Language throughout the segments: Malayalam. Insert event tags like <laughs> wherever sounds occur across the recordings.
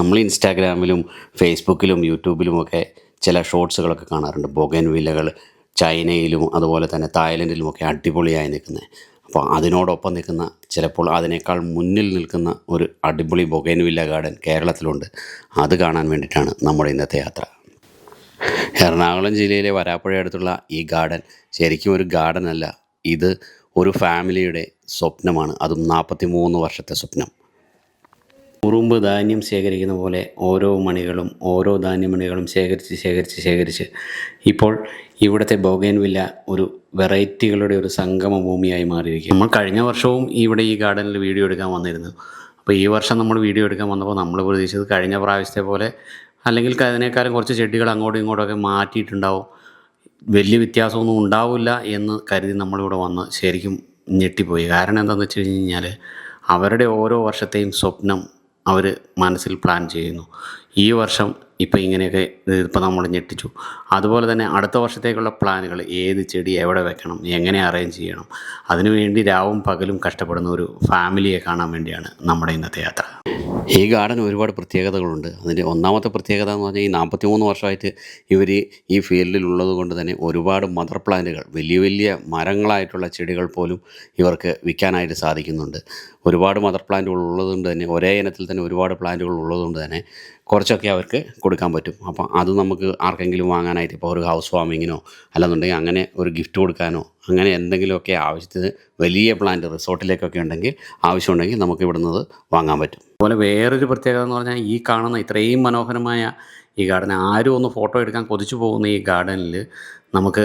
നമ്മൾ ഇൻസ്റ്റാഗ്രാമിലും ഫേസ്ബുക്കിലും യൂട്യൂബിലും ഒക്കെ ചില ഷോർട്സുകളൊക്കെ കാണാറുണ്ട്. ബൊഗൻ വില്ലകൾ ചൈനയിലും അതുപോലെ തന്നെ തായ്ലൻഡിലുമൊക്കെ അടിപൊളിയായി നിൽക്കുന്നത്. അപ്പോൾ അതിനോടൊപ്പം നിൽക്കുന്ന ചിലപ്പോൾ അതിനേക്കാൾ മുന്നിൽ നിൽക്കുന്ന ഒരു അടിപൊളി ബൊഗേൻ വില്ല ഗാർഡൻ കേരളത്തിലുണ്ട്. അത് കാണാൻ വേണ്ടിയിട്ടാണ് നമ്മുടെ ഇന്നത്തെ യാത്ര. എറണാകുളം ജില്ലയിലെ വരാപ്പുഴ അടുത്തുള്ള ഈ ഗാർഡൻ ശരിക്കും ഒരു ഗാർഡൻ അല്ല. ഇത് ഒരു ഫാമിലിയുടെ സ്വപ്നമാണ്. അതും നാൽപ്പത്തി മൂന്ന് വർഷത്തെ സ്വപ്നം. ഉറുമ്പ് ധാന്യം ശേഖരിക്കുന്ന പോലെ ഓരോ മണികളും ഓരോ ധാന്യമണികളും ശേഖരിച്ച് ശേഖരിച്ച് ശേഖരിച്ച് ഇപ്പോൾ ഇവിടുത്തെ ബോഗൻവില്ല ഒരു വെറൈറ്റികളുടെ ഒരു സംഗമ ഭൂമിയായി മാറിയിരിക്കും നമ്മൾ കഴിഞ്ഞ വർഷവും ഇവിടെ ഈ ഗാർഡനിൽ വീഡിയോ എടുക്കാൻ വന്നിരുന്നു. അപ്പോൾ ഈ വർഷം നമ്മൾ വീഡിയോ എടുക്കാൻ വന്നപ്പോൾ നമ്മൾ പ്രതീക്ഷിച്ചത് കഴിഞ്ഞ പ്രാവശ്യത്തെ പോലെ അല്ലെങ്കിൽ അതിനേക്കാളും കുറച്ച് ചെടികൾ അങ്ങോട്ടും ഇങ്ങോട്ടൊക്കെ മാറ്റിയിട്ടുണ്ടാവും. വലിയ വ്യത്യാസമൊന്നും ഉണ്ടാവില്ല എന്ന് കരുതി നമ്മളിവിടെ വന്ന് ശരിക്കും ഞെട്ടിപ്പോയി. കാരണം എന്താണെന്ന് വെച്ച് കഴിഞ്ഞ് കഴിഞ്ഞാൽ അവരുടെ ഓരോ വർഷത്തെയും സ്വപ്നം അവർ മനസ്സിൽ പ്ലാൻ ചെയ്യുന്നു. ഈ വർഷം ഇപ്പോൾ ഇങ്ങനെയൊക്കെ ഇപ്പോൾ നമ്മൾ ഞെട്ടിച്ചു. അതുപോലെ തന്നെ അടുത്ത വർഷത്തേക്കുള്ള പ്ലാനുകൾ ഏത് ചെടി എവിടെ വെക്കണം എങ്ങനെ അറേഞ്ച് ചെയ്യണം അതിനുവേണ്ടി രാവും പകലും കഷ്ടപ്പെടുന്ന ഒരു ഫാമിലിയെ കാണാൻ വേണ്ടിയാണ് നമ്മുടെ ഇന്നത്തെ യാത്ര. ഈ ഗാർഡൻ ഒരുപാട് പ്രത്യേകതകളുണ്ട്. അതിന്റെ ഒന്നാമത്തെ പ്രത്യേകത എന്ന് പറഞ്ഞാൽ ഈ നാൽപ്പത്തി മൂന്ന് വർഷമായിട്ട് ഇവർ ഈ ഫീൽഡിൽ ഉള്ളത് കൊണ്ട് തന്നെ ഒരുപാട് മദർ പ്ലാന്റുകൾ വലിയ വലിയ മരങ്ങളായിട്ടുള്ള ചെടികൾ പോലും ഇവർക്ക് വിൽക്കാനായിട്ട് സാധിക്കുന്നുണ്ട്. ഒരുപാട് മദർ പ്ലാന്റുകൾ ഉള്ളതുകൊണ്ട് തന്നെ ഒരേ ഇനത്തിൽ തന്നെ ഒരുപാട് പ്ലാന്റുകൾ ഉള്ളതുകൊണ്ട് തന്നെ കുറച്ചൊക്കെ അവർക്ക് കൊടുക്കാൻ പറ്റും. അപ്പോൾ അത് നമുക്ക് ആർക്കെങ്കിലും വാങ്ങാനായിട്ട് ഇപ്പോൾ ഒരു ഹൗസ് വാമിങ്ങിനോ അല്ലെന്നുണ്ടെങ്കിൽ അങ്ങനെ ഒരു ഗിഫ്റ്റ് കൊടുക്കാനോ അങ്ങനെ എന്തെങ്കിലുമൊക്കെ ആവശ്യത്തിന് വലിയ പ്ലാന്റ് റിസോർട്ടിലേക്കൊക്കെ ഉണ്ടെങ്കിൽ ആവശ്യമുണ്ടെങ്കിൽ നമുക്ക് ഇവിടുന്ന് വാങ്ങാൻ പറ്റും. അതുപോലെ വേറൊരു പ്രത്യേകത എന്ന് പറഞ്ഞാൽ ഈ കാണുന്ന ഇത്രയും മനോഹരമായ ഈ ഗാർഡൻ ആരും ഒന്ന് ഫോട്ടോ എടുക്കാൻ കൊതിച്ചു പോകുന്ന ഈ ഗാർഡനിൽ നമുക്ക്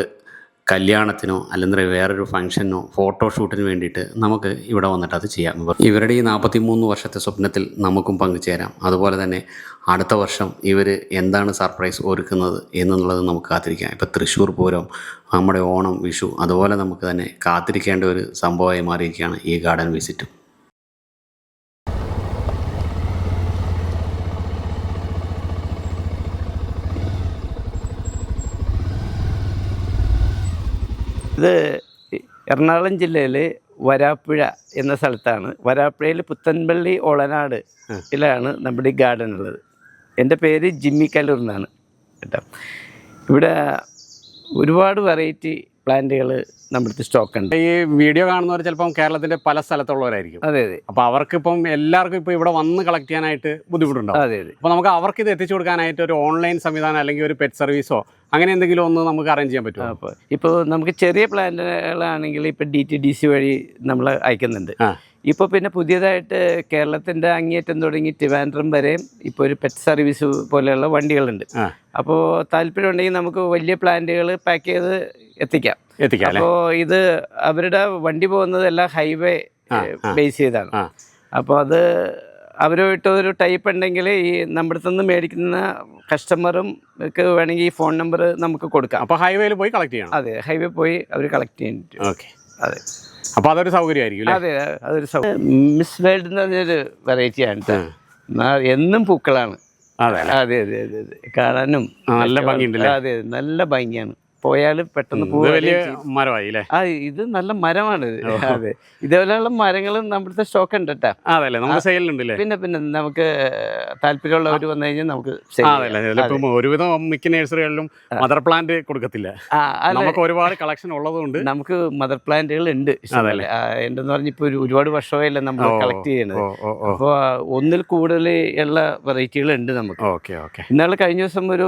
കല്യാണത്തിനോ അല്ലെങ്കിൽ വേറൊരു ഫംഗ്ഷനോ ഫോട്ടോഷൂട്ടിന് വേണ്ടിയിട്ട് നമുക്ക് ഇവിടെ വന്നിട്ട് അത് ചെയ്യാം. ഇവരുടെ ഈ നാൽപ്പത്തി മൂന്ന് വർഷത്തെ സ്വപ്നത്തിൽ നമുക്കും പങ്കുചേരാം. അതുപോലെ തന്നെ അടുത്ത വർഷം ഇവർ എന്താണ് സർപ്രൈസ് ഒരുക്കുന്നത് എന്നുള്ളത് നമുക്ക് കാത്തിരിക്കാം. ഇപ്പോൾ തൃശ്ശൂർ പൂരം നമ്മുടെ ഓണം വിഷു അതുപോലെ നമുക്ക് തന്നെ കാത്തിരിക്കേണ്ട ഒരു സംഭവമായി മാറിയിരിക്കുകയാണ് ഈ ഗാർഡൻ വിസിറ്റും. ഇത് എറണാകുളം ജില്ലയിൽ വരാപ്പുഴ എന്ന സ്ഥലത്താണ്. വരാപ്പുഴയിൽ പുത്തൻപള്ളി ഒളനാട് ഇതിലാണ് നമ്മുടെ ഈ ഗാർഡൻ ഉള്ളത്. എന്റെ പേര് ജിമ്മി കല്ലൂർ എന്നാണ് കേട്ടോ. ഇവിടെ ഒരുപാട് വെറൈറ്റി പ്ലാന്റുകൾ നമ്മുടെ സ്റ്റോക്ക് ഉണ്ട് ഈ വീഡിയോ കാണുന്നവർ ചിലപ്പം കേരളത്തിന്റെ പല സ്ഥലത്തുള്ളവരായിരിക്കും. അതെ അതെ. അപ്പൊ അവർക്ക് ഇപ്പം എല്ലാവർക്കും ഇപ്പൊ ഇവിടെ വന്ന് കളക്ട് ചെയ്യാനായിട്ട് ബുദ്ധിമുട്ടുണ്ടാവും. അതെ അതെ. അപ്പൊ നമുക്ക് അവർക്ക് ഇത് എത്തിച്ചു കൊടുക്കാനായിട്ട് ഒരു ഓൺലൈൻ സംവിധാനം അല്ലെങ്കിൽ ഒരു പെറ്റ് സർവീസോ അങ്ങനെ എന്തെങ്കിലും ഒന്ന് നമുക്ക് അറേഞ്ച് ചെയ്യാൻ പറ്റുമോ? അപ്പോൾ ഇപ്പോൾ നമുക്ക് ചെറിയ പ്ലാന്റുകളാണെങ്കിൽ ഇപ്പോൾ ഡി ടി ഡി സി വഴി നമ്മൾ അയക്കുന്നുണ്ട്. ഇപ്പോൾ പിന്നെ പുതിയതായിട്ട് കേരളത്തിന്റെ അങ്ങേയറ്റം തുടങ്ങി ട്രിവാൻഡ്രം വരെ ഇപ്പോൾ ഒരു പെറ്റ് സർവീസ് പോലെയുള്ള വണ്ടികളുണ്ട്. അപ്പോൾ താല്പര്യം ഉണ്ടെങ്കിൽ നമുക്ക് വലിയ പ്ലാന്റുകൾ പാക്ക് ചെയ്ത് എത്തിക്കാം. എത്തിക്കാം അപ്പോൾ ഇത് അവരുടെ വണ്ടി പോകുന്നത് എല്ലാം ഹൈവേ. ബേസ് ചെയ്താണ്. അപ്പോൾ അത് അവരുമായിട്ട് ഒരു ടൈപ്പ് ഉണ്ടെങ്കിൽ ഈ നമ്മുടെ നിന്ന് മേടിക്കുന്ന കസ്റ്റമറും ഒക്കെ വേണമെങ്കിൽ ഈ ഫോൺ നമ്പർ നമുക്ക് കൊടുക്കാം. അപ്പോൾ ഹൈവേയിൽ പോയി കളക്ട് ചെയ്യണം. അതെ ഹൈവേ പോയി അവർ കളക്ട് പറ്റും ഓക്കെ അതെ. അപ്പൊ അതൊരു സൗകര്യമായിരിക്കും അതെ അതൊരു സൗകര്യം മിസ് വേൾഡ് എന്ന് പറഞ്ഞൊരു വെറൈറ്റിയാണ് എന്നും പൂക്കളാണ്. അതെ അതെ അതെ അതെ കാണാനും നല്ല ഭംഗിയുണ്ടല്ലേ? അതെ നല്ല ഭംഗിയാണ്. പോയാൽ പെട്ടെന്ന് വലിയ മരമായി അല്ലേ? ആ ഇത് നല്ല മരമാണ്. ഇത് അതെ. ഇതേപോലെയുള്ള മരങ്ങളും നമ്മുടെ സ്റ്റോക്ക് ഉണ്ട് കേട്ടോ പിന്നെ പിന്നെ നമുക്ക് താല്പര്യമുള്ളവർ വന്നു കഴിഞ്ഞാൽ നമുക്ക് ഒരുവിധം മിക്ക നഴ്സറികളിലും മദർ പ്ലാന്റ് കൊടുക്കത്തില്ല. നമുക്ക് ഒരുപാട് കളക്ഷൻ ഉള്ളതുകൊണ്ട് നമുക്ക് മദർ പ്ലാന്റുകൾ ഉണ്ട്. എന്തെന്ന് പറഞ്ഞ ഇപ്പൊ ഒരു ഒരുപാട് വർഷമായില്ല നമ്മൾ കളക്ട് ചെയ്യുന്നത്. അപ്പോൾ ഒന്നിൽ കൂടുതൽ ഉള്ള വെറൈറ്റികൾ ഉണ്ട് നമുക്ക്. Okay okay. ഇന്നാൾ കഴിഞ്ഞ ദിവസം ഒരു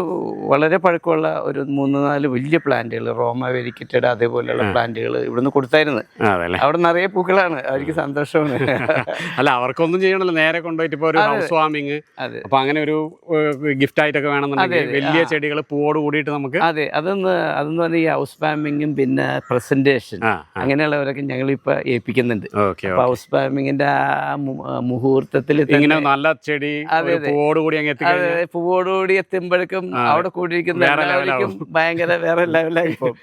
വളരെ പഴക്കമുള്ള ഒരു മൂന്ന് നാല് വലിയ പ്ലാന്റുകൾ റോമ വെരിക്കറ്റഡ് അതേപോലെയുള്ള പ്ലാന്റുകൾ ഇവിടുന്ന് കൊടുത്തായിരുന്നു. അവിടെ നിറയെ പൂക്കളാണ്. അവർക്ക് സന്തോഷമാണ്. അല്ല അവർക്കൊന്നും ചെയ്യണല്ലോ. നേരെ കൊണ്ടുപോയിട്ട് ഇപ്പൊ ഒരു ഹൗസ് വാമിങ് അപ്പൊ അങ്ങനെ ഒരു ഗിഫ്റ്റ് ആയിട്ടൊക്കെ വേണമെന്നുണ്ടെങ്കിൽ. വലിയ. ചെടികൾ പൂവോട് കൂടിയിട്ട് നമുക്ക് അതെ അതൊന്ന് അതെന്ന് പറഞ്ഞാൽ ഈ ഹൗസ് ഫാമിങ്ങും പിന്നെ പ്രസന്റേഷൻ അങ്ങനെയുള്ളവരൊക്കെ ഞങ്ങൾ ഇപ്പൊ ഏൽപ്പിക്കുന്നുണ്ട്. ഹൗസ് ഫാമിങ്ങിന്റെ ആ മുഹൂർത്തത്തിൽ ഇങ്ങനെ നല്ല ചെടി പൂവോട് കൂടി അങ്ങ് അതെ കൂടി എത്തുമ്പോഴേക്കും അവിടെ കൂടിയിരിക്കുന്ന എല്ലാവർക്കും ഭയങ്കര വേറെ ലെവലായി പോകും.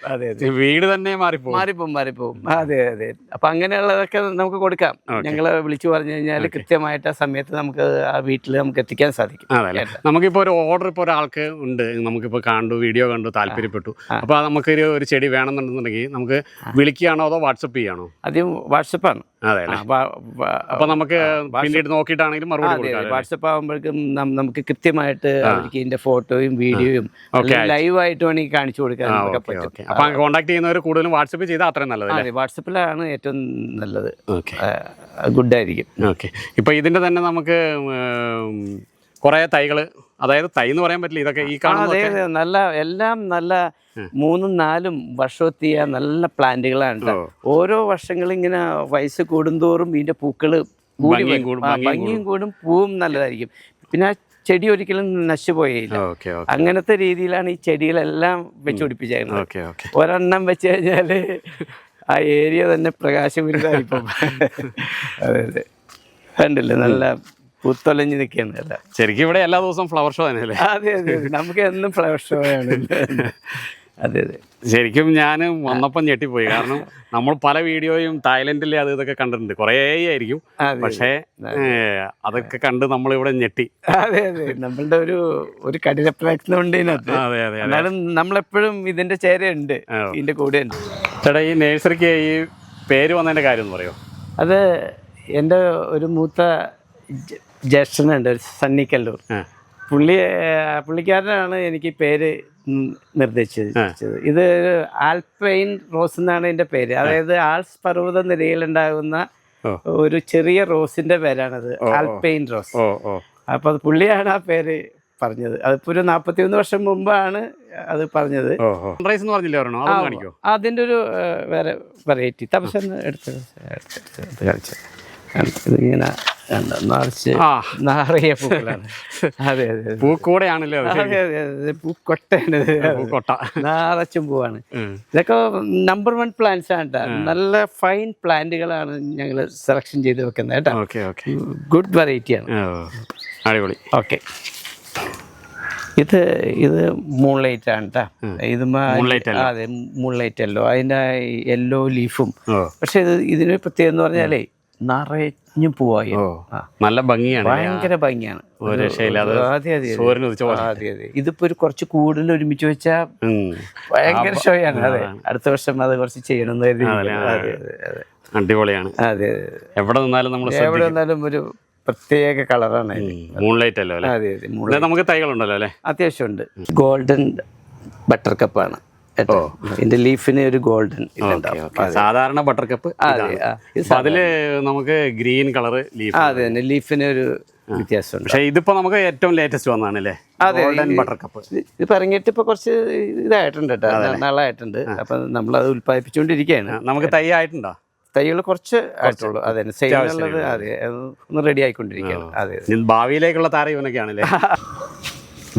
വീട് തന്നെ മാറിപ്പോകും മാറിപ്പോകും മാറിപ്പോകും അതെ അതെ. അപ്പൊ അങ്ങനെയുള്ളതൊക്കെ നമുക്ക് കൊടുക്കാം. ഞങ്ങളെ വിളിച്ചു പറഞ്ഞു കഴിഞ്ഞാൽ കൃത്യമായിട്ട് ആ സമയത്ത് നമുക്ക് ആ വീട്ടിൽ നമുക്ക് എത്തിക്കാൻ സാധിക്കും. അതെ അല്ലേ നമുക്കിപ്പോൾ ഒരു ഓർഡർ ഇപ്പോൾ ഒരാൾക്ക് ഉണ്ട്. നമുക്കിപ്പോൾ കണ്ടു വീഡിയോ കണ്ടു താല്പര്യപ്പെട്ടു. അപ്പോൾ നമുക്ക് ഒരു ചെടി വേണമെന്നുണ്ടെന്നുണ്ടെങ്കിൽ നമുക്ക് വിളിക്കുകയാണോ അതോ വാട്സപ്പ് ചെയ്യാണോ ആദ്യം വാട്സപ്പാണ്. അതെ അപ്പൊ അപ്പോൾ നമുക്ക് പിന്നീട് നോക്കിയിട്ടാണെങ്കിലും മറുപടി വാട്സപ്പ് ആകുമ്പോഴേക്കും നമുക്ക് കൃത്യമായിട്ട് അവർക്ക് ഇതിന്റെ ഫോട്ടോയും വീഡിയോയും ലൈവ് ലൈവായിട്ട് വേണമെങ്കിൽ കാണിച്ചു കൊടുക്കാൻ അപ്പോൾ കോൺടാക്ട് ചെയ്യുന്നവർ കൂടുതലും വാട്സപ്പ് ചെയ്താൽ അത്രയും നല്ലത് അതെ വാട്സപ്പിലാണ് ഏറ്റവും നല്ലത്. ഓക്കെ. ഗുഡ് ആയിരിക്കും ഓക്കെ. ഇപ്പോൾ ഇതിന്റെ തന്നെ നമുക്ക് കുറേ തൈകൾ അതായത് തൈ എന്ന് പറയാൻ പറ്റില്ല ഇതൊക്കെ ഈ കാണുന്ന നല്ല എല്ലാം നല്ല മൂന്നും നാലും വർഷത്തിയ നല്ല പ്ലാന്റുകളാണ്. ഓരോ വർഷങ്ങളും ഇങ്ങനെ വയസ്സ് കൂടുന്തോറും ഇതിന്റെ പൂക്കൾ ഭംഗിയും കൂടും, പൂവും നല്ലതായിരിക്കും. പിന്നെ ചെടി ഒരിക്കലും നശിച്ചുപോയില്ല അങ്ങനത്തെ രീതിയിലാണ് ഈ ചെടികളെല്ലാം വെച്ചുപിടിപ്പിച്ചേക്കുന്നത് ഓക്കെ ഓക്കെ. ഒരെണ്ണം വെച്ച് കഴിഞ്ഞാൽ ആ ഏരിയ തന്നെ പ്രകാശപൂരിതമായിപ്പം <laughs> അതെ അതെ. കണ്ടില്ലേ നല്ല പുത്തൊലഞ്ഞ് നിൽക്കുന്നില്ല എല്ലാം. ശരിക്കും ഇവിടെ എല്ലാ ദിവസവും ഫ്ലവർ ഷോ തന്നെയല്ലേ അതെ അതെ. നമുക്ക് എന്നും ഫ്ലവർ ഷോ ആണ്. അതെ അതെ. ശരിക്കും ഞാൻ വന്നപ്പം ഞെട്ടിപ്പോയി. കാരണം നമ്മൾ പല വീഡിയോയും തായ്ലൻഡിലെ അത് ഇതൊക്കെ കണ്ടിട്ടുണ്ട്. കുറേ ആയിരിക്കും. പക്ഷേ അതൊക്കെ കണ്ട് നമ്മളിവിടെ ഞെട്ടി. അതെ അതെ. നമ്മളുടെ ഒരു ഒരു കഠിന പ്രയത്നം ഉണ്ട് ഇതിനകത്ത്. അതെ അതെ എന്നാലും നമ്മളെപ്പോഴും ഇതിന്റെ ചേരയുണ്ട്. ഇതിന്റെ കൂടെ ഉണ്ട് ചേട്ടാ ഈ നേഴ്സറിക്ക് ഈ പേര് വന്നതിന്റെ കാര്യം എന്ന് പറയുമോ അത് എന്റെ ഒരു മൂത്ത ജ്യേഷ്ഠനുണ്ട് ഒരു സണ്ണി കല്ലൂർ. പുള്ളി പുള്ളിക്കാരനാണ് എനിക്ക് പേര് നിർദ്ദേശിച്ചത്. ഇത് ആൽപൈൻ റോസ് എന്നാണ് എന്റെ പേര്. അതായത് ആൾസ് പർവത നിരയിലുണ്ടാകുന്ന ഒരു ചെറിയ റോസിന്റെ പേരാണത് ആൽപൈൻ റോസ്. അപ്പൊ അത് പുള്ളിയാണ് ആ പേര് പറഞ്ഞത്. അതിപ്പോ ഒരു നാപ്പത്തി ഒന്ന് വർഷം മുമ്പാണ് അത് പറഞ്ഞത്. അതിന്റെ ഒരു വേറെ വെറൈറ്റി തപസ് എടുത്ത് എടുത്ത് എടുത്ത് കാണിച്ചു. ഇതിങ്ങനെ നിറച്ച് ആ. പൂക്കളാണ്. <laughs> അതെ അതെ. പൂക്കൂടെയാണല്ലേ അത് അതെ അതെ. പൂക്കൊട്ടയാണ്. പൂക്കൊട്ട. നിറച്ചും പൂവാണ്. ഇതൊക്കെ നമ്പർ വൺ പ്ലാന്റ്സ് ആണ് കേട്ടോ നല്ല ഫൈൻ പ്ലാന്റുകളാണ് ഞങ്ങൾ സെലക്ഷൻ ചെയ്ത് വെക്കുന്നത് കേട്ടോ ഓക്കെ ഓക്കെ. ഗുഡ് വെറൈറ്റിയാണ് ആണ്. അടിപൊളി. ഓക്കെ. ഇത് ഇത് മൂൺലൈറ്റ് ആണ് കേട്ടോ. അതെ മൂൺലൈറ്റ് അല്ലോ. അതിന്റെ യെല്ലോ ലീഫും പക്ഷെ ഇത് ഇതിന് പ്രത്യേകം എന്ന് പറഞ്ഞാലേ നിറഞ്ഞു പോവായി നല്ല ഭംഗിയാണ് ഭയങ്കര ഭംഗിയാണ്. ഇതിപ്പോ ഒരു കുറച്ച് കൂടുതൽ ഒരുമിച്ച് വെച്ചാ. ഭയങ്കര ഷോയാണ്. അതെ. അടുത്ത വർഷം അത് കുറച്ച് അതെ അടിപൊളിയാണ്. അതെ എവിടെ നിന്നാലും നമ്മൾ എവിടെ നിന്നാലും ഒരു പ്രത്യേക കളറാണ് മൂൺലൈറ്റ് അല്ലോ അതെ അതെ നമുക്ക് തൈകളുണ്ടല്ലോ അല്ലേ? അത്യാവശ്യമുണ്ട്. ഗോൾഡൻ ബട്ടർ കപ്പാണ്. ഇതിന്റെ ലീഫിന് ഒരു ഗോൾഡൻ സാധാരണ ബട്ടർ കപ്പ് അതിൽ നമുക്ക് ഗ്രീൻ കളർ ലീഫ് അതെ തന്നെ. ലീഫിന് ഒരു വ്യത്യാസമുണ്ട് പക്ഷേ ഇതിപ്പോ നമുക്ക് ഏറ്റവും ലേറ്റസ്റ്റ് വന്നാണ് അല്ലേ? അതെ, ബട്ടർ കപ്പ് ഇത് പറഞ്ഞിട്ട് ഇപ്പൊ കുറച്ച് ഇതായിട്ടുണ്ട് കേട്ടോ. നാളായിട്ടുണ്ട്. അപ്പൊ നമ്മൾ അത് ഉൽപ്പാദിപ്പിച്ചുകൊണ്ടിരിക്കുകയാണ് നമുക്ക് തൈ ആയിട്ടുണ്ടോ? തൈകൾ കുറച്ച് ആയിട്ടുള്ളൂ. അതെ സെയിലുള്ളത് അതെ അത് ഒന്ന് റെഡി ആയിക്കൊണ്ടിരിക്കുകയാണ്. അതെ ഭാവിയിലേക്കുള്ള താരം ഇവനൊക്കെയാണല്ലേ? <laughs>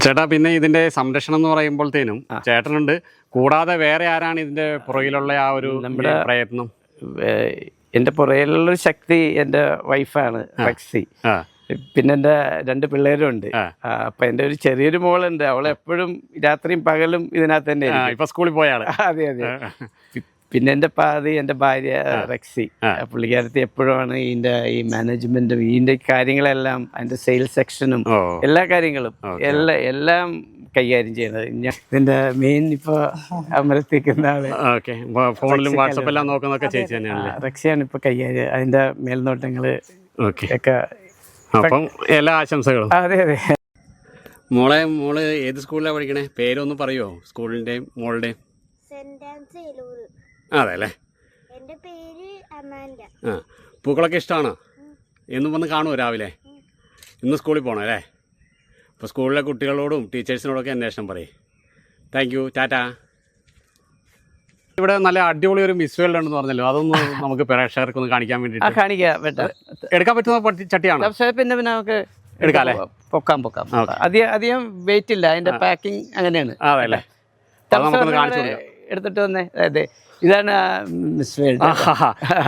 ചേട്ടാ പിന്നെ ഇതിന്റെ സംരക്ഷണം എന്ന് പറയുമ്പോഴത്തേനും ചേട്ടനുണ്ട്. കൂടാതെ വേറെ ആരാണ് ഇതിന്റെ പുറകിലുള്ള ആ ഒരു പ്രയത്നം? എന്റെ എന്റെ പുറയിലുള്ളൊരു ശക്തി എന്റെ വൈഫാണ് റക്സി പിന്നെ എന്റെ രണ്ട് പിള്ളേരും ഉണ്ട് ആ. ആ, അപ്പൊ എന്റെ ഒരു ചെറിയൊരു മോളുണ്ട്. അവൾ എപ്പോഴും രാത്രിയും പകലും ഇതിനകത്ത് തന്നെ ഇപ്പൊ സ്കൂളിൽ പോയാൾ <laughs> അതെ അതെ. പിന്നെ എന്റെ പാതി എന്റെ ഭാര്യ റക്സി. പുള്ളിക്കാരത്തി എപ്പോഴാണ് ഇതിന്റെ ഈ മാനേജ്മെന്റും ഇതിന്റെ കാര്യങ്ങളെല്ലാം അതിന്റെ സെയിൽസ് സെക്ഷനും എല്ലാ കാര്യങ്ങളും എല്ലാ എല്ലാം കൈകാര്യം ചെയ്യുന്നത്. ഞാൻ ഇതിന്റെ മെയിൻ ഇപ്പോൾ അമരത്തിക്കുന്ന ആൾ. ഫോണിലും വാട്സപ്പെല്ലാം നോക്കുന്നൊക്കെ ചേച്ചി തന്നെയാണ് റക്സിയാണ് ഇപ്പോൾ കൈകാര്യം. അതിന്റെ മേൽനോട്ടങ്ങൾ ഓക്കെ. ഒക്കെ അപ്പം എല്ലാ ആശംസകളും. അതെ അതെ. മോളെ മോൾ ഏത് സ്കൂളിലാണ് പഠിക്കണേ? പേരൊന്ന് പറയുമോ സ്കൂളിന്റെയും മോളുടെയും? സെന്റ് ആൻസ് ഏലൂർ അതെ അല്ലേ എന്റെ പേര് അമാൻഡ ആ പൂക്കളൊക്കെ ഇഷ്ടമാണോ എന്നും വന്ന് കാണുമോ രാവിലെ? ഇന്ന് സ്കൂളിൽ പോകണം അല്ലേ? അപ്പോൾ സ്കൂളിലെ കുട്ടികളോടും ടീച്ചേഴ്സിനോടൊക്കെ അന്വേഷണം പറയും. Thank you tata. ഇവിടെ നല്ല അടിപൊളി ഒരു മിസ് വേൾഡ് ഉണ്ടെന്ന് പറഞ്ഞല്ലോ. അതൊന്ന് നമുക്ക് പ്രേക്ഷകർക്ക് ഒന്ന് കാണിക്കാൻ വേണ്ടി കാണിക്കാം വേണ്ട എടുക്കാൻ പറ്റുന്ന ചട്ടിയാണോ? പക്ഷേ പിന്നെ പിന്നെ നമുക്ക് എടുക്കാം അല്ലേ? പൊക്കാം പൊക്കാം. അധികം അധികം വെയിറ്റ് ഇല്ല. അതിന്റെ പാക്കിംഗ് അങ്ങനെയാണ്. അതെ അല്ലേ? അത് നമുക്കൊന്ന് കാണിച്ചു കൊടുക്കാം. എടുത്തിട്ട് വന്നേ. അതെ. ഇതാണ് മിസ് വേൾഡ്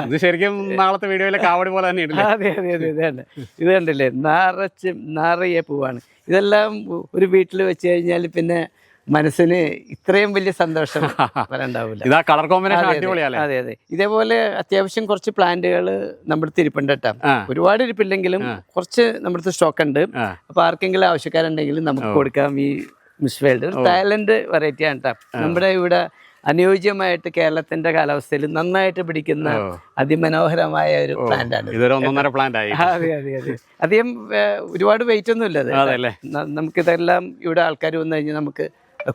ഇത് ശരിക്കും നാളത്തെ വീഡിയോയിലെ കാവടി പോലെ തന്നെ അതെ അതെ അതെ അതെ ഇതാണ് ഇത് കണ്ടില്ലേ? നിറച്ച് നിറയെ പൂവാണ്. ഇതെല്ലാം ഒരു വീട്ടിൽ വെച്ച് കഴിഞ്ഞാൽ പിന്നെ മനസ്സിന് ഇത്രയും വലിയ സന്തോഷം വരണ്ടാവില്ല ഇതാ കളർ കോമ്പിനേഷൻ അതെ, അതെ. ഇതേപോലെ അത്യാവശ്യം കുറച്ച് പ്ലാന്റുകൾ നമ്മുടെ തിരുപ്പുണ്ട് കേട്ടോ. ഒരുപാട് ഇരിപ്പില്ലെങ്കിലും കുറച്ച് നമ്മുടെ സ്റ്റോക്ക് ഉണ്ട്. അപ്പൊ ആർക്കെങ്കിലും ആവശ്യക്കാരുണ്ടെങ്കിൽ നമുക്ക് കൊടുക്കാം ഈ മിസ് വേൾഡ് തായ്ലൻഡ് വെറൈറ്റി ആണ് കേട്ടോ. നമ്മുടെ ഇവിടെ അനുയോജ്യമായിട്ട് കേരളത്തിന്റെ കാലാവസ്ഥയിൽ നന്നായിട്ട് പിടിക്കുന്ന അതിമനോഹരമായ ഒരു പ്ലാന്റ് ആണ്. ഇത്. ഇതൊരു ഒന്നൊന്നര പ്ലാന്റ് ആയി. അതെ അതെ അതെ. അധികം ഒരുപാട് വെയിറ്റ് ഒന്നും ഇല്ല നമുക്കിതെല്ലാം ഇവിടെ ആൾക്കാർ വന്നു കഴിഞ്ഞാൽ നമുക്ക്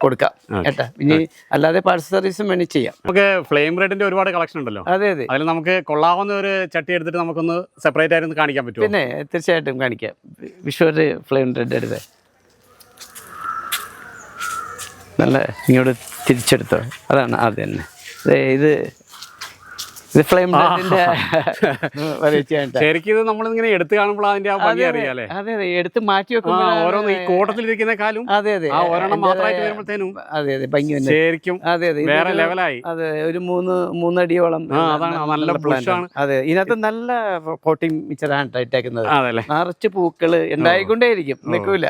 കൊടുക്കാം കേട്ടാ. ഇനി അല്ലാതെ പാഴ്സൽ സർവീസും വേണി ചെയ്യാം. നമുക്ക് ഫ്ലെയിം റെഡിന്റെ ഒരുപാട് കളക്ഷൻ ഉണ്ടല്ലോ. അതെ അതെ. അതിൽ നമുക്ക് കൊള്ളാവുന്ന ഒരു ചട്ടി എടുത്തിട്ട് നമുക്കൊന്ന് സെപ്പറേറ്റ് ആയിരുന്നു കാണിക്കാൻ പറ്റുമോ പിന്നെ തീർച്ചയായിട്ടും കാണിക്കാം. വിഷു ഫ്ലെയിം റെഡ് എടുത്ത്. നല്ല ഇങ്ങോട്ട് തിരിച്ചെടുത്തോ. അതാണ് അത് തന്നെ. ഇത് ഇത് ഫ്ലെയിം റെഡിന്റെ വെറൈറ്റി ആണ് ട്ടോ. ശരിക്കും നമ്മളിങ്ങനെ എടുത്ത് കാണുമ്പോൾ അതിന്റെ ആ ഭംഗി അറിയാലേ അതെ. അതെ എടുത്ത് മാറ്റി വെക്കുമ്പോൾ ഓരോന്ന് ഈ കൂട്ടത്തിലിരിക്കുന്നേക്കാളും അതെ അതെ. ആ ഒരെണ്ണം മാത്രമായിട്ട് വരുമ്പോഴത്തേനും അതെ അതെ. ഭംഗി ശരിക്കും അതെ അതെ. വേറെ ലെവലായി അതെ ഒരു മൂന്ന് മൂന്നടിയോളം അതാണ് നല്ല ആണ്. അതെ ഇതിനകത്ത് നല്ല കോട്ടിംഗ് മിച്ചറാണ് ഇട്ടേക്കുന്നത്. നിറച്ച് പൂക്കൾ ഉണ്ടായിക്കൊണ്ടേയിരിക്കും. നിൽക്കൂല.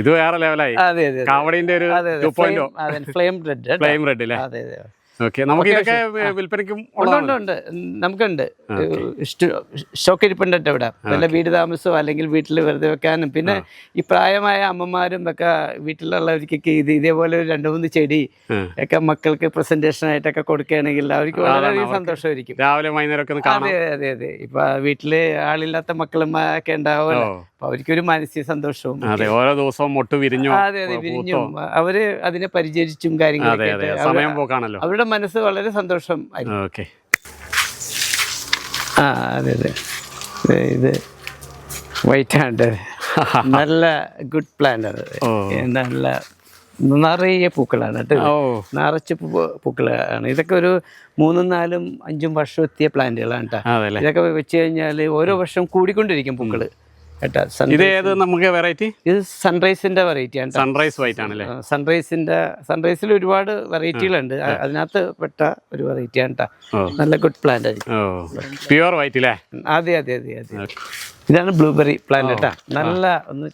ഇത് വേറെ ലെവലായി അതെ അതെ കാവടിന്റെ ഒരു അതെ അതെ. ഫ്ലെയിം റെഡ് ഫ്ലെയിം റെഡ് അല്ലേ അതെ അതെ. ഓക്കെ നമുക്ക് ഇതൊക്കെ വിൽപ്പനയ്ക്കും ഉണ്ട് നമുക്കുണ്ട്. സ്റ്റോക്ക് ഇരിപ്പുണ്ട് ഇവിടെ വല്ല വീട് താമസവും അല്ലെങ്കിൽ വീട്ടിൽ വെറുതെ വെക്കാനും. പിന്നെ ഈ പ്രായമായ അമ്മമാരും ഒക്കെ വീട്ടിലുള്ളവർക്കൊക്കെ ഇത് ഇതേപോലെ ഒരു രണ്ട് മൂന്ന് ചെടി ഒക്കെ മക്കൾക്ക് പ്രസന്റേഷൻ ആയിട്ടൊക്കെ കൊടുക്കുകയാണെങ്കിൽ അവർക്ക് വളരെയധികം അവർക്ക് സന്തോഷമായിരിക്കും. രാവിലെ വൈകുന്നേരം അതെ അതെ അതെ. ഇപ്പൊ വീട്ടിൽ ആളില്ലാത്ത മക്കളും ഒക്കെ ഉണ്ടാവുമല്ലോ. അപ്പൊ അവർക്കൊരു മാനസിക സന്തോഷവും അതെ ഓരോ ദിവസവും മൊട്ട് വിരിഞ്ഞോ അതെ അതെ. വിരിഞ്ഞും. അവർ അതിനെ പരിചരിച്ചും കാര്യങ്ങളൊക്കെ അതെ സമയം പോക്കാണല്ലോ. അവരുടെ മനസ്സ് വളരെ സന്തോഷം ആയിരിക്കും. ഓക്കെ. ആ അതെ അതെ. ഇത് വൈറ്റ് ഹാൻഡ് <laughs> നല്ല ഗുഡ് പ്ലാന്റ് അത്. നല്ല നിറയെ പൂക്കളാണ് കേട്ടോ നിറച്ച് പൂക്കളാണ്. ഇതൊക്കെ ഒരു മൂന്നും നാലും അഞ്ചും വർഷം എത്തിയ പ്ലാന്റുകളാണ് കേട്ടോ. ഇതൊക്കെ വെച്ച് കഴിഞ്ഞാൽ ഓരോ വർഷം കൂടിക്കൊണ്ടിരിക്കും സൺ ഇത് ഏത് നമുക്ക് വെറൈറ്റി ഇത് സൺറൈസിന്റെ വെറൈറ്റി ആണ്. സൺറൈസ് വൈറ്റ് ആണല്ലേ? സൺറൈസിന്റെ സൺറൈസിൽ ഒരുപാട് വെറൈറ്റികളുണ്ട് അതിനകത്ത് പെട്ട ഒരു വെറൈറ്റി ആണ്. നല്ല ഗുഡ് പ്ലാന്റ് ആയിരിക്കും. പ്യുവർ വൈറ്റ് അല്ലേ അതെ അതെ അതെ അതെ. ഇതാണ് ബ്ലൂബെറി പ്ലാന്റ് കേട്ടാ. നല്ല ഒന്ന്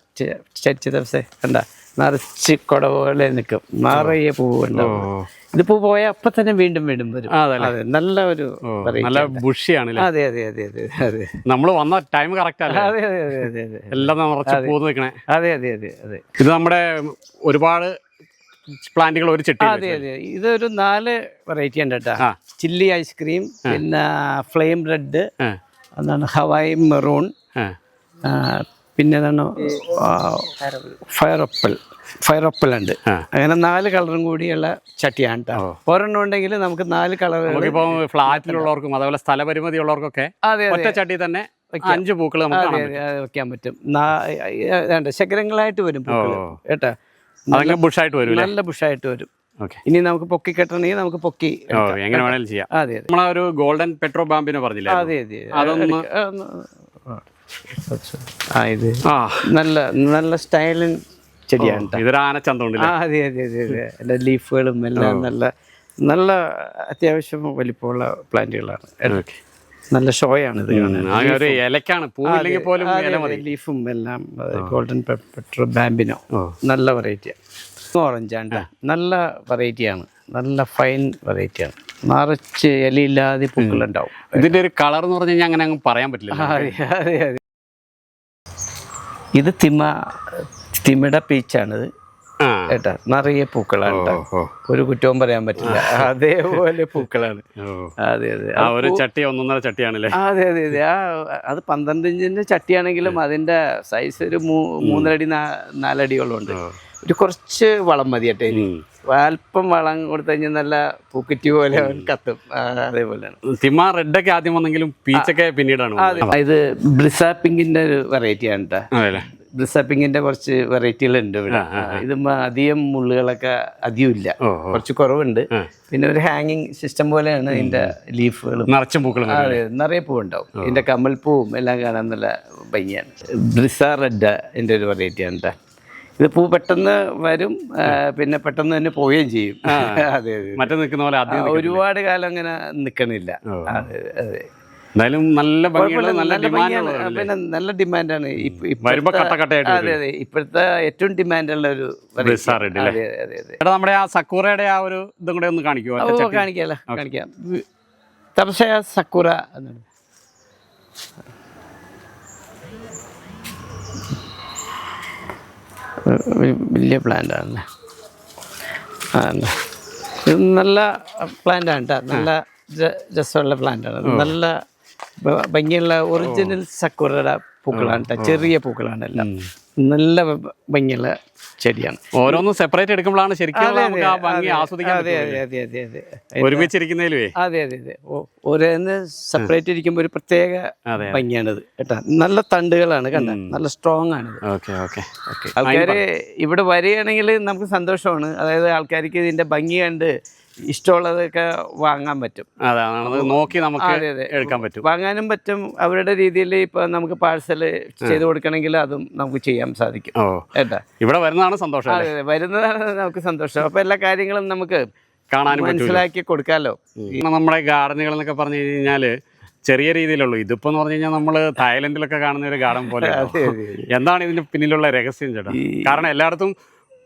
ചരിച്ച ദിവസേ കണ്ട? നിറച്ച് കുട പോലെ നിൽക്കും. നിറയെ പൂവുണ്ടാവും. ഇതിപ്പോ പോയ അപ്പൊ തന്നെ വീണ്ടും വീണ്ടും വരും. അതെ നല്ല ഒരു നല്ല ബുഷിയാണ് അതെ അതെ അതെ അതെ അതെ. നമ്മൾ വന്ന ടൈം കറക്റ്റ് അല്ലേ? അതെ അതെ അതെ അതെ അതെ. എല്ലാം നിറച്ച് പൂ നിൽക്കണേ അതെ അതെ അതെ അതെ. ഇത് നമ്മുടെ ഒരുപാട് പ്ലാന്റുകൾ ഒരു ചെട്ടി അതെ അതെ. ഇതൊരു നാല് വെറൈറ്റി ഉണ്ട് കേട്ടോ. ചില്ലി ഐസ്ക്രീം പിന്നെ ഫ്ലെയിം റെഡ് അതാണ് എന്താണ് ഹവായി മെറൂൺ പിന്നെ ഏതാണ് ഫയർ ഒപ്പൽ ഉണ്ട് അങ്ങനെ നാല് കളറും കൂടിയുള്ള ചട്ടിയാണ് കേട്ടോ ഒരെണ്ണം ഉണ്ടെങ്കിൽ നമുക്ക് നാല് കളർ നമുക്കിപ്പോ ഫ്ലാറ്റിലുള്ളവർക്കും അതേപോലെ സ്ഥലപരിമിതി ഉള്ളവർക്കൊക്കെ അതെ. ഒറ്റ ചട്ടി തന്നെ അഞ്ച് പൂക്കൾ നമുക്ക് വെക്കാൻ പറ്റും. ശകരങ്ങളായിട്ട് വരും പൂക്കൾ. ഓ. കേട്ടാ അതങ്ങനെ ബുഷായിട്ട് വരും നല്ല ബുഷായിട്ട് വരും. ഓക്കെ. ഇനി നമുക്ക് പൊക്കി കെട്ടണമെങ്കിൽ നമുക്ക് പൊക്കി. എങ്ങനെ വേണേലും ചെയ്യാം. അതെ അതെ. നമ്മളെ ഒരു ഗോൾഡൻ പെട്രോ ബാമ്പിനെ പറഞ്ഞില്ല? അതെ അതെ. അതൊന്ന് ആ, ഇത്. നല്ല നല്ല സ്റ്റൈലിൻ ചെടിയാണ്. ഇതൊരു ആനച്ചന്തമുണ്ടല്ലേ ആ അതെ അതെ അതെ അതെ. എന്റെ ലീഫുകളും എല്ലാം നല്ല നല്ല അത്യാവശ്യം വലിപ്പമുള്ള പ്ലാന്റുകളാണ്. നല്ല ഷോയാണ് ഇത് ഒരു ഇലക്കാണ് പൂവില്ലെങ്കിൽ പോലും ലീഫും എല്ലാം ഗോൾഡൻ പെപ്പർ ബാമ്പിനോ. നല്ല വെറൈറ്റിയാണ് ഓറഞ്ചാണ്ട്. നല്ല വെറൈറ്റിയാണ് നല്ല ഫൈൻ വെറൈറ്റിയാണ് നിറച്ച് ഇലയില്ലാതെ പൂക്കളുണ്ടാവും. ഇതിന്റെ ഒരു കളർ എന്ന് പറഞ്ഞു കഴിഞ്ഞാൽ അങ്ങനെ അങ്ങ് പറയാൻ പറ്റില്ല. അതെ അതെ അതെ. ഇത് തിമ തിമയുടെ പീച്ചാണിത്. കേട്ടാ? നിറയെ പൂക്കളാണ്. ഒരു കുറ്റവും പറയാൻ പറ്റില്ല. അതേപോലെ പൂക്കളാണ്. അതെ അതെ. ആ ഒരു ചട്ടി ഒന്നൊന്നര ചട്ടിയാണല്ലേ? അതെ അതെ അതെ. ആ അത് പന്ത്രണ്ട് ഇഞ്ചിന്റെ ചട്ടിയാണെങ്കിലും അതിന്റെ സൈസ് ഒരു മൂന്നരടി നാലടിയോളം ഉണ്ട് ഒരു കുറച്ച് വളം മതി കേട്ടോ. അല്പം വളം കൊടുത്തു കഴിഞ്ഞാൽ നല്ല പൂക്കുറ്റി പോലെ കത്തും. അതേപോലെ അതേപോലെയാണ്. തിമ റെഡ് ഒക്കെ ആദ്യം വന്നെങ്കിലും പീച്ചൊക്കെ പിന്നീടാണ്. ഇത് ബ്രിസ പിങ്കിന്റെ ഒരു വെറൈറ്റി ആണ് കേട്ടോ അതെല്ലേ ബ്രിസ പിങ്കിന്റെ കുറച്ച് വെറൈറ്റികളുണ്ട് ഇവിടെ. ഇത് അധികം മുള്ളുകളൊക്കെ അധികം ഇല്ല. കുറച്ച് കുറവുണ്ട്. പിന്നെ ഒരു ഹാങ്ങിങ് സിസ്റ്റം പോലെയാണ് ഇതിന്റെ ലീഫുകൾ നിറച്ചും പൂക്കളും. അതെ. നിറയെ പൂവുണ്ടാവും. ഇതിന്റെ കമൽപ്പൂവും എല്ലാം കാണാൻ നല്ല ഭംഗിയാണ്. ബ്രിസ റെഡ് എന്റെ ഒരു വെറൈറ്റി ആണ് ട്ടോ. ഇത് പൂ പെട്ടെന്ന് വരും പിന്നെ പെട്ടെന്ന് തന്നെ പോവുകയും ചെയ്യും. <laughs> അതെ അതെ മറ്റേ നിൽക്കുന്ന പോലെ ഒരുപാട് കാലം അങ്ങനെ നിൽക്കണില്ല എന്തായാലും നല്ല പിന്നെ നല്ല ഡിമാൻഡാണ്. അതെ അതെ. ഇപ്പോഴത്തെ ഏറ്റവും ഡിമാൻഡുള്ള ഒരു നമ്മുടെ ആ സക്കൂറയുടെ ആ ഒരു ഇതും കൂടെ ഒന്ന് കാണിക്കുമോ കാണിക്കാം തപസയ സക്കൂറ എന്നാണ് വലിയ പ്ലാന്റ് ആണല്ലേ? ആ ഉണ്ട്. ഇത് നല്ല പ്ലാന്റാണ് കേട്ടോ നല്ല രസമുള്ള പ്ലാന്റാണ് നല്ല ഭംഗിയുള്ള ഒറിജിനൽ സക്കുറയുടെ പൂക്കളാണ് കേട്ടോ ചെറിയ പൂക്കളാണ് എല്ലാം. നല്ല ഭംഗിയുള്ള ചെടിയാണ്. ഓരോന്നും സെപ്പറേറ്റ് എടുക്കുമ്പോഴാണ് ശരിക്കും നമുക്ക് ആ ഭംഗി ആസ്വദിക്കാൻ അതെ. അതെ അതെ അതെ അതെ. ഒരുമിച്ചിരിക്കുന്നതിലുവേ. അതെ അതെ അതെ. ഓരോന്ന് സെപ്പറേറ്റ് ഇരിക്കുമ്പോൾ ഒരു പ്രത്യേക. ഭംഗിയാണിത് കേട്ടാ. നല്ല തണ്ടുകളാണ് കണ്ട. നല്ല സ്ട്രോങ് ആണ് ഓക്കെ ഓക്കെ. ഓക്കെ ആൾക്കാർ ഇവിടെ വരികയാണെങ്കിൽ നമുക്ക് സന്തോഷമാണ്. അതായത് ആൾക്കാർക്ക് ഇതിന്റെ ഭംഗി കണ്ട് ഇഷ്ടമുള്ളതൊക്കെ വാങ്ങാൻ പറ്റും. അതാണ്. നോക്കി നമുക്ക്. എടുക്കാൻ പറ്റും. വാങ്ങാനും പറ്റും. അവരുടെ രീതിയിൽ ഇപ്പൊ നമുക്ക് പാഴ്സൽ ചെയ്ത് കൊടുക്കണമെങ്കിൽ അതും നമുക്ക് ചെയ്യാൻ സാധിക്കും. കേട്ടാ? ഇവിടെ വരുന്നതാണ് സന്തോഷം അതെ വരുന്നതാണ് നമുക്ക് സന്തോഷം. അപ്പൊ എല്ലാ കാര്യങ്ങളും നമുക്ക് പറ്റൂല. മനസ്സിലാക്കി കൊടുക്കാമല്ലോ നമ്മുടെ ഗാർഡനുകൾ എന്നൊക്കെ പറഞ്ഞു കഴിഞ്ഞാൽ ചെറിയ രീതിയിലുള്ളൂ. ഇതിപ്പോ എന്ന് പറഞ്ഞു കഴിഞ്ഞാൽ നമ്മൾ തായ്ലൻഡിലൊക്കെ കാണുന്ന ഒരു ഗാർഡൻ പോലെ <laughs> എന്താണ് ഇതിന്റെ പിന്നിലുള്ള രഹസ്യം ചേട്ടാ? കാരണം എല്ലായിടത്തും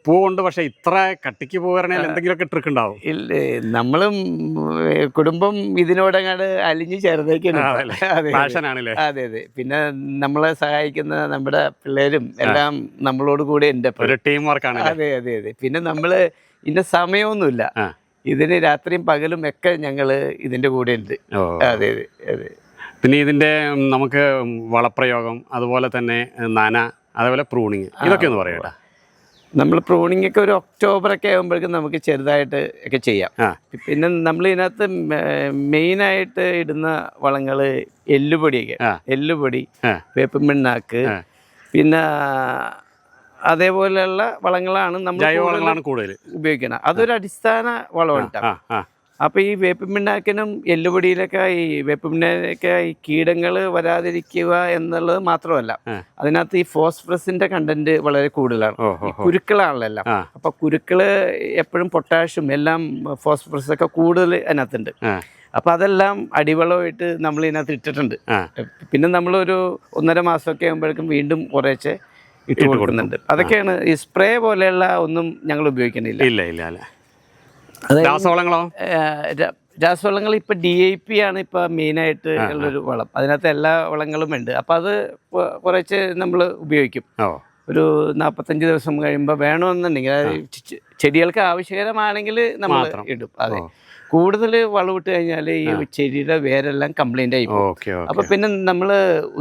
പൂവുണ്ട് പക്ഷെ ഇത്ര കട്ടിക്ക് പോകാനായാലും എന്തെങ്കിലുമൊക്കെ ട്രിക്ക് ഉണ്ടാവും. ഇല്ല നമ്മളും കുടുംബം ഇതിനോടങ്ങാട് അലിഞ്ഞു ചേർന്നേക്കാണ്? അതെ, അതെ. പിന്നെ നമ്മളെ സഹായിക്കുന്ന നമ്മുടെ പിള്ളേരും എല്ലാം നമ്മളോട് കൂടെ ഉണ്ട്. ഒരു ടീം വർക്കാണ് അതെ അതെ അതെ. പിന്നെ നമ്മൾ ഇന്ന സമയമൊന്നുമില്ല. ഇതിന് രാത്രിയും പകലും ഒക്കെ ഞങ്ങൾ ഇതിന്റെ കൂടെ ഉണ്ട്. അതെ അതെ അതെ. പിന്നെ ഇതിന്റെ നമുക്ക് വളപ്രയോഗം അതുപോലെ തന്നെ നന അതേപോലെ പ്രൂണിങ് ഇതൊക്കെ ഒന്ന് പറയട്ടാ നമ്മൾ പ്രൂണിംഗ് ഒക്കെ ഒരു ഒക്ടോബർ ഒക്കെ ആകുമ്പോഴേക്കും നമുക്ക് ചെറുതായിട്ട് ഒക്കെ ചെയ്യാം. പിന്നെ നമ്മൾ ഇതിനകത്ത് മെയിനായിട്ട് ഇടുന്ന വളങ്ങൾ എല്ലുപൊടിയൊക്കെ. എല്ലുപൊടി ആ. വേപ്പിൻ പിണ്ണാക്ക് പിന്നെ അതേപോലെയുള്ള വളങ്ങളാണ് നമ്മൾ ജൈവവളങ്ങളാണ് കൂടുതൽ ഉപയോഗിക്കുന്നത് അതൊരു അടിസ്ഥാന വളമാണ് അപ്പോൾ ഈ വേപ്പിമിണ്ണാക്കിനും എല്ലുപൊടിയിലൊക്കെ ഈ വേപ്പിൻ ഈ കീടങ്ങൾ വരാതിരിക്കുക എന്നുള്ളത് മാത്രമല്ല അതിനകത്ത് ഈ ഫോസ്ഫറസിന്റെ കണ്ടന്റ് വളരെ കൂടുതലാണ്. കുരുക്കളാണല്ലോ എല്ലാം. ആ. അപ്പൊ കുരുക്കൾ എപ്പോഴും പൊട്ടാഷ്യം എല്ലാം ഫോസ്ഫറസ് ഒക്കെ കൂടുതൽ അതിനകത്തുണ്ട്. അപ്പോൾ അപ്പൊ അതെല്ലാം അടിവളമായിട്ട് നമ്മൾ ഇതിനകത്ത് ഇട്ടിട്ടുണ്ട്. പിന്നെ നമ്മളൊരു ഒന്നര മാസമൊക്കെ ആകുമ്പോഴേക്കും വീണ്ടും കുറേശ്ശെ ഇട്ട് കൊടുക്കുന്നുണ്ട്. അതൊക്കെയാണ് ഈ സ്പ്രേ പോലെയുള്ള ഒന്നും ഞങ്ങൾ ഉപയോഗിക്കുന്നില്ല. ഇല്ല ഇല്ല. രാസവളങ്ങളോ? രാസവളങ്ങൾ ഇപ്പൊ ഡി ഐ പി ആണ് ഇപ്പൊ മെയിനായിട്ട് ഉള്ളൊരു വളം. അതിനകത്ത് എല്ലാ വളങ്ങളും ഉണ്ട്. അപ്പൊ അത് കുറച്ച് നമ്മൾ ഉപയോഗിക്കും. ഒരു നാൽപ്പത്തഞ്ച് ദിവസം കഴിയുമ്പോൾ വേണമെന്നുണ്ടെങ്കിൽ ചെടികൾക്ക് ആവശ്യകരമാണെങ്കിൽ നമ്മൾ ഇടും. അതെ. കൂടുതൽ വളവിട്ട് കഴിഞ്ഞാൽ ഈ ചെടിയുടെ വേരെല്ലാം കംപ്ലൈന്റ് ആയി അപ്പൊ പിന്നെ നമ്മൾ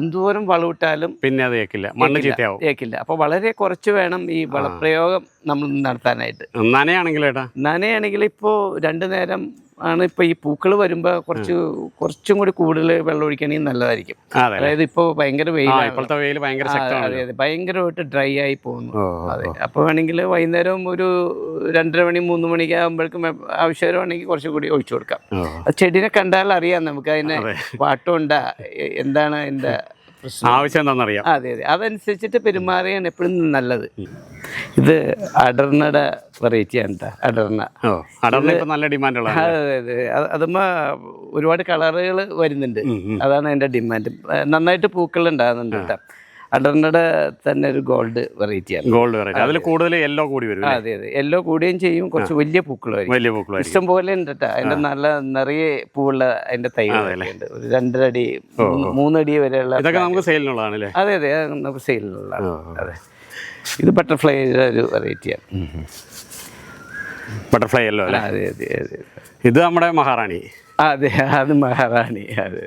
എന്തോരം വളവിട്ടാലും പിന്നെ അത് ഏക്കില്ല മണ്ണ്. ചീത്തയാവും. ഏക്കില്ല അപ്പൊ വളരെ കുറച്ച് വേണം ഈ വളപ്രയോഗം നമ്മൾ നടത്താനായിട്ട്. നനയാണെങ്കിൽ ഏട്ടാ നനയാണെങ്കിൽ ഇപ്പോൾ രണ്ടു നേരം ആണ് ഇപ്പോൾ ഈ പൂക്കൾ വരുമ്പോൾ കുറച്ച് കുറച്ചും കൂടി കൂടുതൽ വെള്ളം ഒഴിക്കണമെങ്കിൽ നല്ലതായിരിക്കും. അതായത് ഇപ്പോൾ ഭയങ്കര വെയിലാണ് വെയിൽ ഭയങ്കര അതെ അതെ. ഭയങ്കരമായിട്ട് ഡ്രൈ ആയി പോകുന്നു. അതെ. അപ്പോൾ വേണമെങ്കിൽ വൈകുന്നേരം ഒരു രണ്ടര മണി മൂന്ന് മണിക്ക് ആകുമ്പോഴേക്കും ആവശ്യമാണെങ്കിൽ കുറച്ചും കൂടി ഒഴിച്ചു കൊടുക്കാം. ചെടിനെ കണ്ടാൽ അറിയാം നമുക്ക് അതിന് പാട്ടുണ്ടാ എന്താണ് അതിന്റെ പ്രശ്നം ആവശ്യം എന്താണെന്നറിയാം. അതെ അതെ. അതനുസരിച്ചിട്ട് പെരുമാറിയാണ് എപ്പോഴും നല്ലത്. ഇത് അടർണയുടെ വെറൈറ്റിയാണ് കേട്ടോ അടർണ ഓ അടർന്ന് ഇപ്പൊ നല്ല ഡിമാൻഡ് ഉള്ള അതെ അതെ. അതെ ഒരുപാട് കളറുകൾ വരുന്നുണ്ട്. അതാണ് അതിന്റെ ഡിമാൻഡ് നന്നായിട്ട് പൂക്കൾ ഉണ്ടാകുന്നുണ്ട് കേട്ടോ അടർണയുടെ തന്നെ ഒരു ഗോൾഡ് വെറൈറ്റിയാണ് ഗോൾഡ് വെറൈറ്റി അതിൽ കൂടുതൽ യെല്ലോ കൂടി വരും അതെ അതെ. യെല്ലോ കൂടിയും ചെയ്യും കുറച്ച് വലിയ പൂക്കളായിരിക്കും. വലിയ പൂക്കൾ ഇഷ്ടം പോലെ ഉണ്ട് കേട്ടോ അതിന്റെ നല്ല നിറയെ പൂവുള്ള അതിന്റെ തൈ ഒരു രണ്ടരടി മൂന്ന് മൂന്നടി വരെയുള്ള ഇതൊക്കെ നമുക്ക് സെയിലിനുള്ളതാണ് അതെ അത്. നമുക്ക് സെയിലിനുള്ളതാണ് അതെ. ഇത് ബട്ടർഫ്ലൈയുടെ ഒരു വെറൈറ്റിയാണ് ബട്ടർഫ്ലൈ അല്ലോ? അല്ലേ അതെ അതെ അതെ ഇത് നമ്മുടെ മഹാറാണി. അതെ അത് മഹാറാണി അതെ.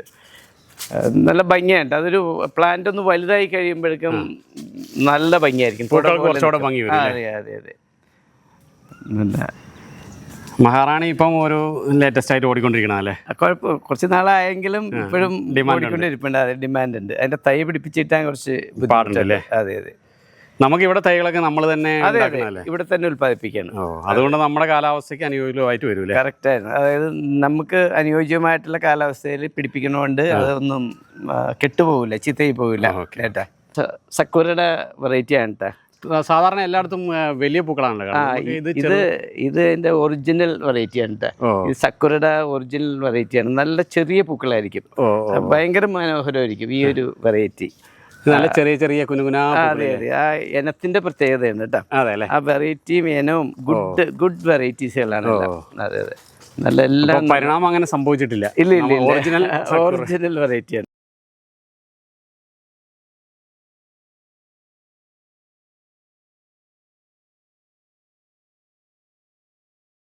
നല്ല ഭംഗിയായിട്ട്. അതൊരു പ്ലാന്റ് ഒന്ന് വലുതായി കഴിയുമ്പോഴേക്കും നല്ല ഭംഗിയായിരിക്കും. കുറച്ചുകൂടെ ഭംഗി അതെ അതെ അതെ. നല്ല. മഹാറാണി ഇപ്പം ഒരു ലേറ്റസ്റ്റ് ആയിട്ട് ഓടിക്കൊണ്ടിരിക്കണം അല്ലേ? കുഴപ്പം കുറച്ച് നാളായെങ്കിലും ഇപ്പോഴും ഡിമാൻഡ് ഡിമാൻഡ് ഉണ്ട്. അതിന്റെ തൈ പിടിപ്പിച്ചിട്ടാൻ കുറച്ച് പാടുണ്ടല്ലേ? അതെ അതെ. നമുക്ക് ഇവിടെ തൈകളൊക്കെ നമ്മൾ തന്നെ ഇവിടെ തന്നെ ഉൽപ്പാദിപ്പിക്കണം അതുകൊണ്ട് നമ്മുടെ കാലാവസ്ഥയ്ക്ക് അനുയോജ്യമായിട്ട് വരും കറക്റ്റ് ആയിരുന്നു. അതായത് നമുക്ക് അനുയോജ്യമായിട്ടുള്ള കാലാവസ്ഥയിൽ പിടിപ്പിക്കണോണ്ട് അതൊന്നും കെട്ടുപോകില്ല ചിത്തയിൽ പോകില്ല. കേട്ടാ? സക്കൂരയുടെ വെറൈറ്റി ആണ് കേട്ടാ സാധാരണ എല്ലായിടത്തും വലിയ പൂക്കളാണല്ലോ. ഇത് ഇത് എന്റെ എന്റെ ഒറിജിനൽ വെറൈറ്റി ആണ് ഇത് സക്കുരയുടെ ഒറിജിനൽ വെറൈറ്റിയാണ് നല്ല ചെറിയ പൂക്കളായിരിക്കും. ഭയങ്കര മനോഹരമായിരിക്കും ഈ ഒരു വെറൈറ്റി നല്ല ചെറിയ ചെറിയ കുനുകുനാ അതെ അതെ. ആ ഇനത്തിന്റെ പ്രത്യേകതയാണ് കേട്ടോ. അതെ അല്ലേ? ആ വെറൈറ്റിയും ഇനവും ഗുഡ് ഗുഡ് വെറൈറ്റീസുകളാണ്. അതെ അതെ. നല്ല എല്ലാം പരിണാമം അങ്ങനെ സംഭവിച്ചിട്ടില്ല. ഇല്ല ഇല്ല ഒറിജിനൽ ഒറിജിനൽ വെറൈറ്റിയാണ്